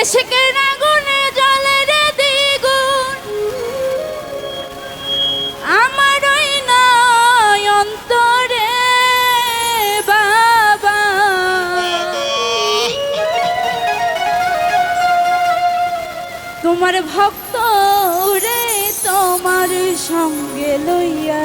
এসকের আগুনে জলের দ্বিগুণ। আমার ওই নয় অন্তরে বাবা। তোমার ভক্ত রে তোমার সঙ্গে লইয়া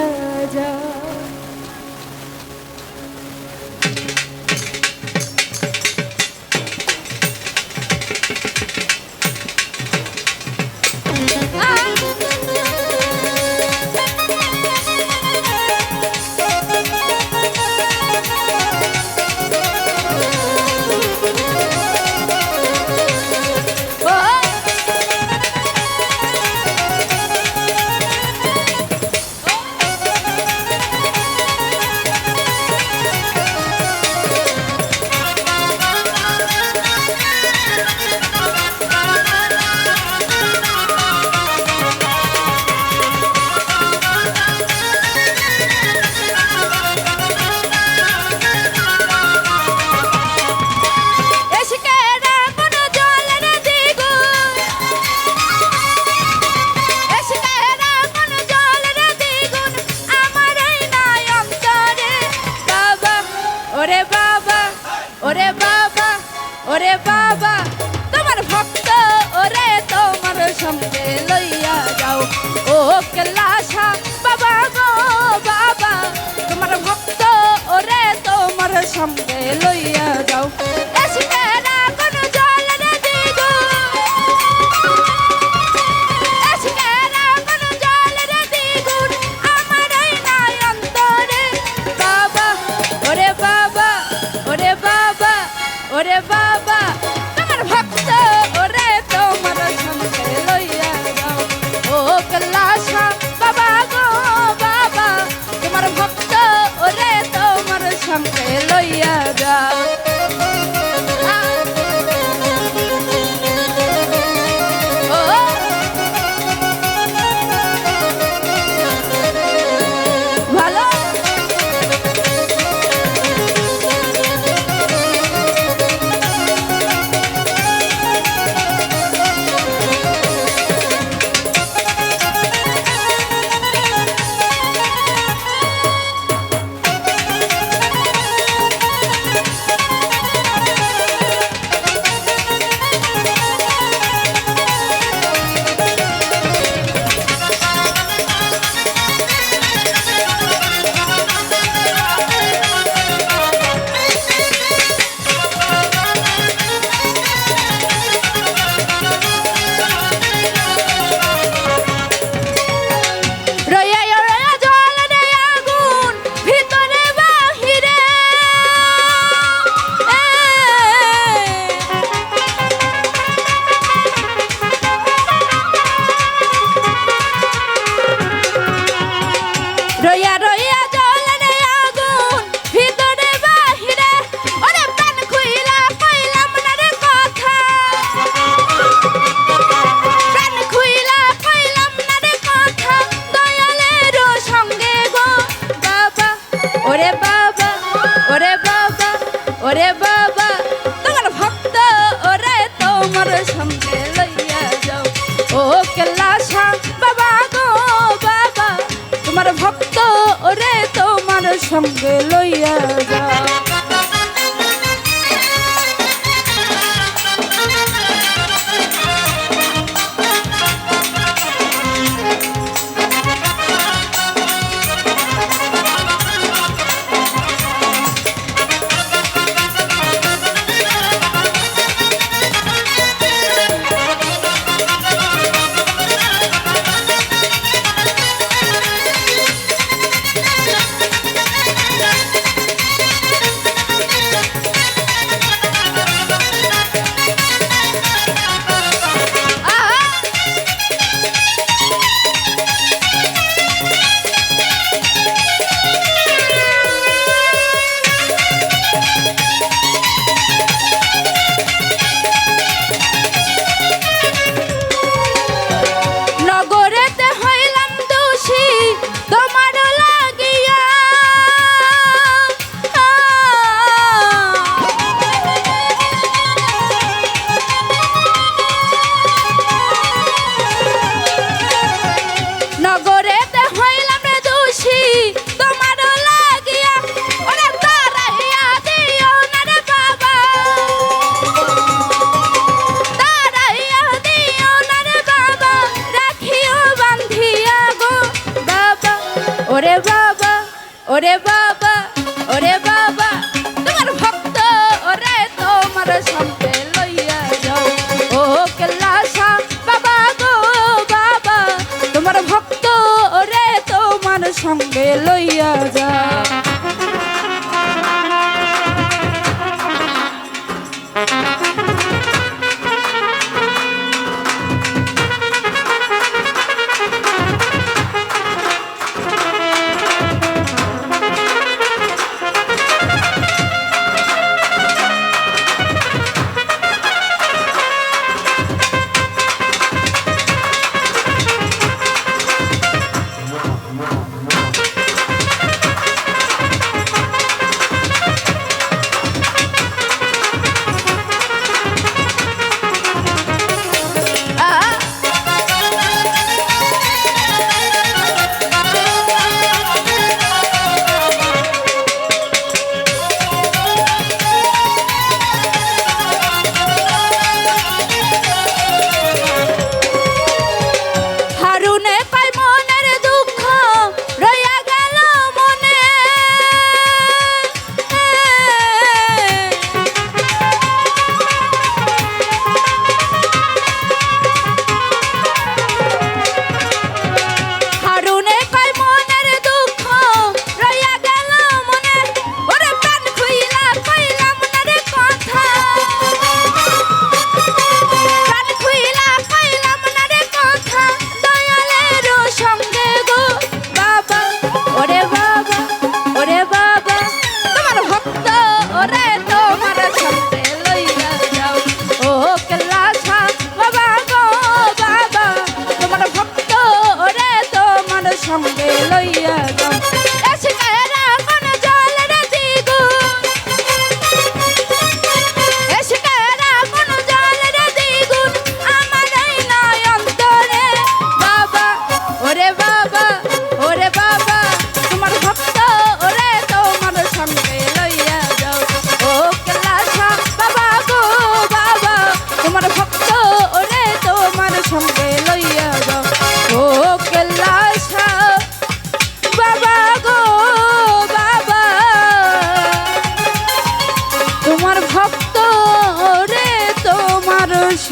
ওরে বাবা ওরে বাবা, তোমার ভক্ত, ওরে তোমার সঙ্গে লইয়া যাও। ও কেলাসা, বাবা গো, বাবা, তোমার ভক্ত, ওরে তোমার সঙ্গে লইয়া ওরে বাবা তোমার সঙ্গে লইয়া যাও। ও কেলাসা, বাবা গো, বাবা, তোমার ভক্ত ওরে তোমার সঙ্গে লইয়া ওরে বাবা ওরে বাবা, তোমার ভক্ত, ওরে তোমার সঙ্গে লইয়া যাও। ও কেলাসা বাবা গো, বাবা, তোমার ভক্ত, ওরে তোমার সঙ্গে লইয়া যাও। সঙ্গে লইয়া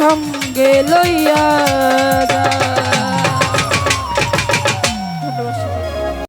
সঙ্গে লইয়া যায়